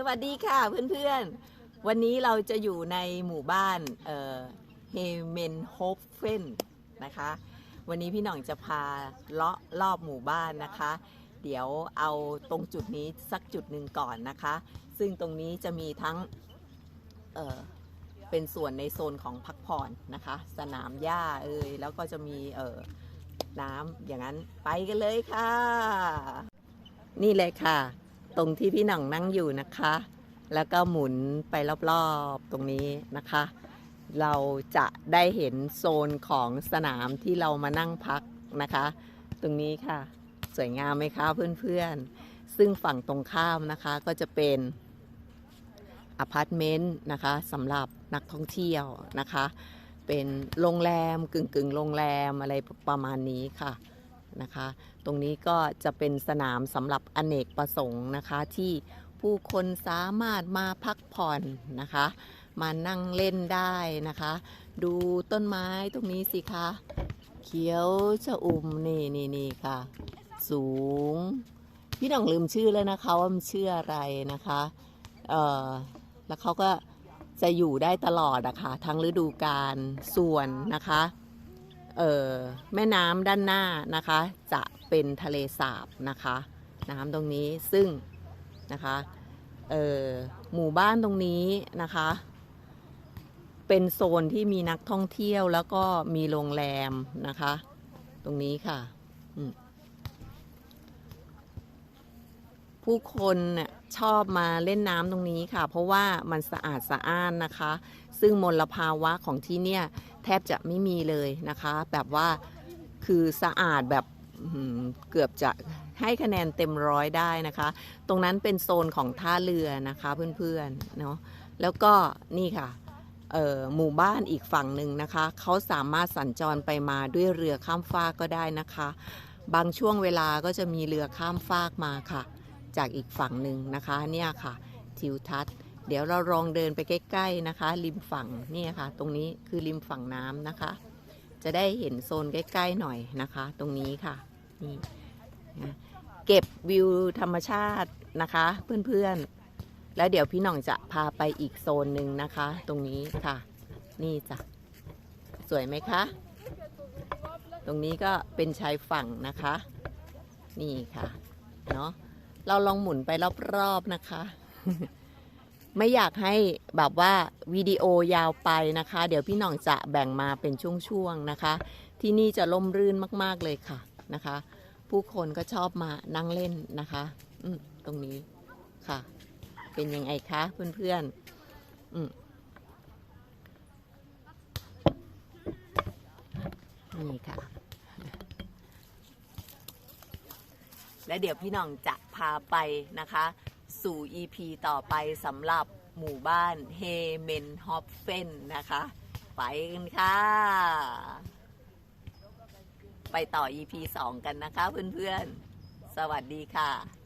สวัสดีค่ะเพื่อนๆ วันนี้เราจะอยู่ในหมู่บ้านเฮเมนโฮฟเฟนนะคะ วันนี้พี่หน่องจะพาเลาะรอบหมู่บ้านนะคะ เดี๋ยวเอาตรงจุดนี้สักจุดหนึ่งก่อนนะคะ ซึ่งตรงนี้จะมีทั้งเเป็นส่วนในโซนของพักผ่อนนะคะ สนามหญ้าเอ่ยแล้วก็จะมีเน้ำอย่างนั้นไปกันเลยค่ะ นี่เลยค่ะ ตรงที่พี่หน่องนั่งอยู่นะคะ แล้วก็หมุนไปรอบๆตรงนี้นะคะ เราจะได้เห็นโซนของสนามที่เรามานั่งพักนะคะ ตรงนี้ค่ะ สวยงามไหมคะเพื่อนๆ ซึ่งฝั่งตรงข้ามนะคะก็จะเป็นอพาร์ตเมนต์นะคะสำหรับนักท่องเที่ยวนะคะ เป็นโรงแรมกึ่งกึ่งๆโรงแรมอะไรประมาณนี้ค่ะ นะคะ ตรงนี้ก็จะเป็นสนามสำหรับอเนกประสงค์นะคะ ที่ผู้คนสามารถมาพักผ่อนนะคะ มานั่งเล่นได้นะคะ ดูต้นไม้ตรงนี้สิคะ เขียวชะอุ่มนี่นี่นี่ค่ะ สูง พี่น่องลืมชื่อแล้วนะคะว่ามันชื่ออะไรนะคะเออแล้วเขาก็จะอยู่ได้ตลอดอะค่ะทั้งฤดูกาลส่วนนะคะ แม่น้ำด้านหน้านะคะ จะเป็นทะเลสาบนะคะ น้ำตรงนี้ซึ่งนะคะหมู่บ้านตรงนี้นะคะ เป็นโซนที่มีนักท่องเที่ยวแล้วก็มีโรงแรมนะคะ ตรงนี้ค่ะอืม ผู้คนชอบมาเล่นน้ำตรงนี้ค่ะ เพราะว่ามันสะอาดสะอ้านนะคะ ซึ่งมลภาวะของที่เนี่ยแทบจะไม่มีเลยนะคะ แบบว่าคือสะอาดแบบเกือบจะให้คะแนนเต็มร้อยได้นะคะ ตรงนั้นเป็นโซนของท่าเรือนะคะเพื่อนๆเนาะแล้วก็นี่ค่ะหมู่บ้านอีกฝั่งหนึ่งนะคะ เขาสามารถสัญจรไปมาด้วยเรือข้ามฟากก็ได้นะคะ บางช่วงเวลาก็จะมีเรือข้ามฟากมาค่ะ จากอีกฝั่งหนึ่งนะคะเนี่ยค่ะทิวทัศน์ เดี๋ยวเราลองเดินไปใกล้ๆนะคะ ริมฝั่งนี่ค่ะ ตรงนี้คือริมฝั่งน้ำนะคะ จะได้เห็นโซนใกล้ๆหน่อยนะคะ ตรงนี้ค่ะนี่นะเก็บวิวธรรมชาตินะคะเพื่อนๆ แล้วเดี๋ยวพี่หน่องจะพาไปอีกโซนหนึ่งนะคะ ตรงนี้ค่ะ นี่จ้ะสวยไหมคะ ตรงนี้ก็เป็นชายฝั่งนะคะ นี่ค่ะ เนาะ เราลองหมุนไปรอบๆนะคะ ไม่อยากให้แบบว่าวิดีโอยาวไปนะคะ เดี๋ยวพี่หน่องจะแบ่งมาเป็นช่วงๆนะคะ ที่นี่จะล่มรื่นมากๆเลยค่ะนะคะ ผู้คนก็ชอบมานั่งเล่นนะคะอืตรงนี้ค่ะ เป็นยังไงคะเพื่อนๆอืมนี่ค่ะ และเดี๋ยวพี่น้องจะ พาไปนะคะ สู่ EP ต่อไปสำหรับหมู่บ้านเฮเมนฮอปเฟนนะคะ ไปกันค่ะ ไปต่อ EP 2 กันนะคะเพื่อนๆ สวัสดีค่ะ